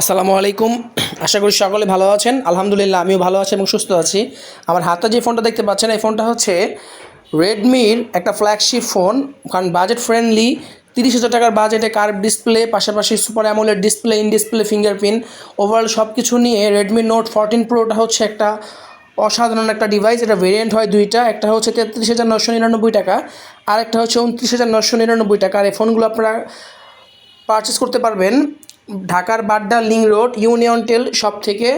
আসসালামু আলাইকুম। আশা করি সকলে ভালো আছেন। আলহামদুলিল্লাহ, আমিও ভালো আছি এবং সুস্থ আছি। আমার হাতে যে ফোনটা দেখতে পাচ্ছেন, এই ফোনটা হচ্ছে রেডমির একটা ফ্ল্যাগশিপ ফোন কারণ বাজেট ফ্রেন্ডলি তিরিশ হাজার টাকার বাজেটে কার্ভ ডিসপ্লে পাশাপাশি super AMOLED display in display fingerprint overall সব কিছু নিয়ে রেডমি নোট ফোরটিন প্রোটা হচ্ছে একটা অসাধারণ একটা ডিভাইস এটা ভেরিয়েন্ট হয় দুইটা, একটা হচ্ছে তেত্রিশ হাজার নশো নিরানব্বই টাকা আর একটা হচ্ছে উনত্রিশ হাজার নশো নিরানব্বই টাকা। আর এই ফোনগুলো আপনারা পারচেস করতে পারবেন ঢাকার Badda link road, union tel shop থেকে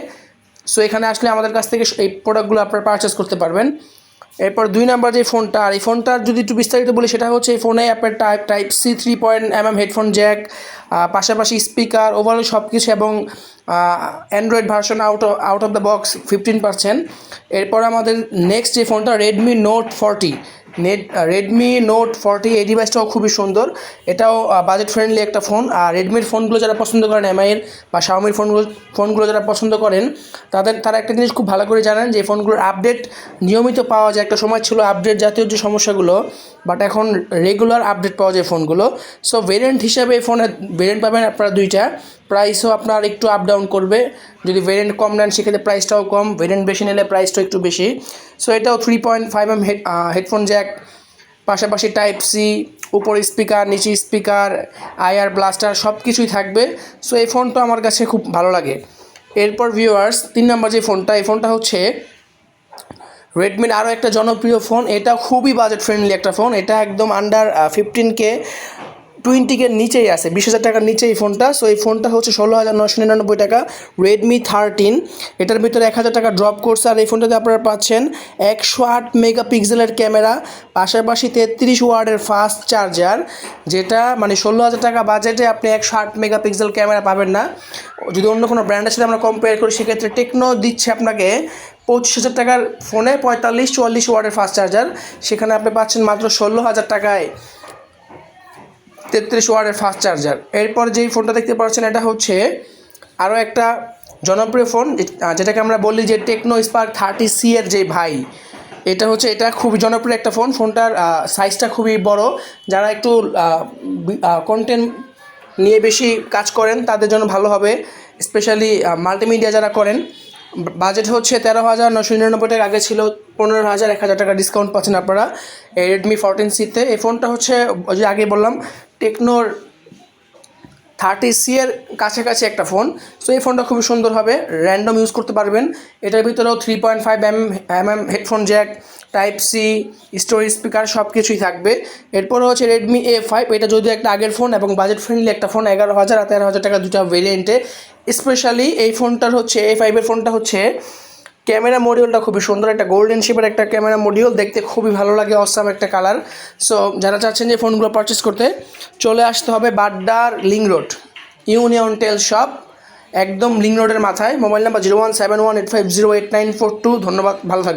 সো এখানে আসলে আমাদের কাছ থেকে এই প্রোডাক্টগুলো আপনারা পারচেস করতে পারবেন। এরপর দুই নাম্বার যে ফোনটা, আর এই ফোনটার যদি একটু বিস্তারিত বলি, সেটা হচ্ছে এই ফোনে আপনার type type C three point M M headphone jack পাশাপাশি স্পিকার ওভারঅল সব কিছু এবং android version out out of the box fifteen percent এরপর আমাদের নেক্সট যে ফোনটা Redmi note forty net Redmi note forty এই ডিভাইসটাও খুবই সুন্দর। এটাও বাজেট ফ্রেন্ডলি একটা ফোন আর রেডমির ফোনগুলো যারা পছন্দ করেন এমআইয়ের বা শাওমির ফোনগুলো ফোনগুলো যারা পছন্দ করেন, তাদের, তারা একটা জিনিস খুব ভালো করে জানেন যে ফোনগুলোর আপডেট নিয়মিত পাওয়া যায়। একটা সময় ছিল আপডেট জাতীয় যে সমস্যাগুলো বাট এখন রেগুলার আপডেট পাওয়া যায় ফোনগুলো সো ভেরিয়েন্ট হিসাবে এই ফোনের ভেরিয়েন্ট পাবেন আপনারা দুইটা। প্রাইসও আপনার একটু আপ ডাউন করবে। যদি ভেরিয়েন্ট কম নেন, সেক্ষেত্রে প্রাইসটাও কম। ভেরিয়েন্ট বেশি নিলে প্রাইসটাও একটু বেশি। সো এটাও three point five M head headphone jack পাশাপাশি টাইপ সি উপর স্পিকার নিচে স্পিকার আইআর ব্লাস্টার সব কিছুই থাকবে। সো এই ফোনটা আমার কাছে খুব ভালো লাগে। এরপর ভিউয়ার্স তিন নম্বর যে ফোনটা এই ফোনটা হচ্ছে রেডমির আরও একটা জনপ্রিয় ফোন এটা খুবই বাজেট ফ্রেন্ডলি একটা ফোন এটা একদম আন্ডার ফিফটিন কে টোয়েন্টিকে নিচেই আছে, বিশ হাজার টাকার নিচে এই ফোনটা। সো এই ফোনটা হচ্ছে ষোলো হাজার নশো নিরানব্বই টাকা রেডমি থার্টিন এটার ভিতরে এক হাজার টাকা ড্রপ করছে আর এই ফোনটাতে আপনারা পাচ্ছেন একশো আট মেগা পিক্সেলের ক্যামেরা পাশাপাশি তেত্রিশ ওয়ার্ডের ফাস্ট চার্জার যেটা মানে ষোলো হাজার টাকা বাজেটে আপনি একশো আট মেগা পিক্সেল ক্যামেরা পাবেন না। যদি অন্য কোনো ব্র্যান্ডের সাথে আমরা কম্পেয়ার করি, সেক্ষেত্রে টেকনো দিচ্ছে আপনাকে পঁচিশ হাজার টাকার ফোনে পঁয়তাল্লিশ চুয়াল্লিশ ওয়ার্ডের ফাস্ট চার্জার সেখানে আপনি পাচ্ছেন মাত্র ষোলো হাজার টাকায়। তেত্রিশ ওয়ার্ডের ফাস্ট চার্জার এরপর যেই ফোনটা দেখতে পাচ্ছেন, এটা হচ্ছে আরও একটা জনপ্রিয় ফোন যেটাকে আমরা বলি যে টেকনো স্পার্ক থার্টি সি এর যে ভাই, এটা হচ্ছে, এটা খুবই জনপ্রিয় একটা ফোন ফোনটার সাইজটা খুবই বড়। যারা একটু কন্টেন্ট নিয়ে বেশি কাজ করেন, তাদের জন্য ভালো হবে। স্পেশালি মাল্টিমিডিয়া যারা করেন বাজেট হচ্ছে তেরো হাজার নশো নিরানব্বই টাকা আগে ছিল পনেরো হাজার এক হাজার টাকা ডিসকাউন্ট পাচ্ছেন আপনারা। এই রেডমি ফোরটিন সিতে এই ফোনটা হচ্ছে যে আগে বললাম টেকনোর থার্টি সি এর কাছাকাছি একটা ফোন। সো এই ফোনটা খুবই সুন্দর হবে র্যান্ডম ইউজ করতে পারবেন। এটার ভিতরেও three point five M M M headphone jack type C stereo speaker সব কিছুই থাকবে। এরপরে হচ্ছে রেডমি এ ফাইভ এটা যদি একটা আগের ফোন এবং বাজেট ফ্রেন্ডলি একটা ফোন, এগারো হাজার আর তেরো হাজার টাকা দুটা ভেরিয়েন্টে স্পেশালি এই ফোনটার হচ্ছে এ ফাইভের ফোনটা হচ্ছে ক্যামেরা মডিউলটা খুবই সুন্দর, একটা গোল্ডেন শেপের একটা ক্যামেরা মডিউল, দেখতে খুবই ভালো লাগে অসাম একটা কালার সো যারা চাচ্ছেন যে ফোনগুলো পারচেস করতে, চলে আসতে হবে বাড্ডার লিং রোড ইউনিয়ন টেল শপ একদম লিং রোডের মাথায়। Mobile number zero one seven one eight five zero eight nine four two ধন্যবাদ, ভালো থাকবে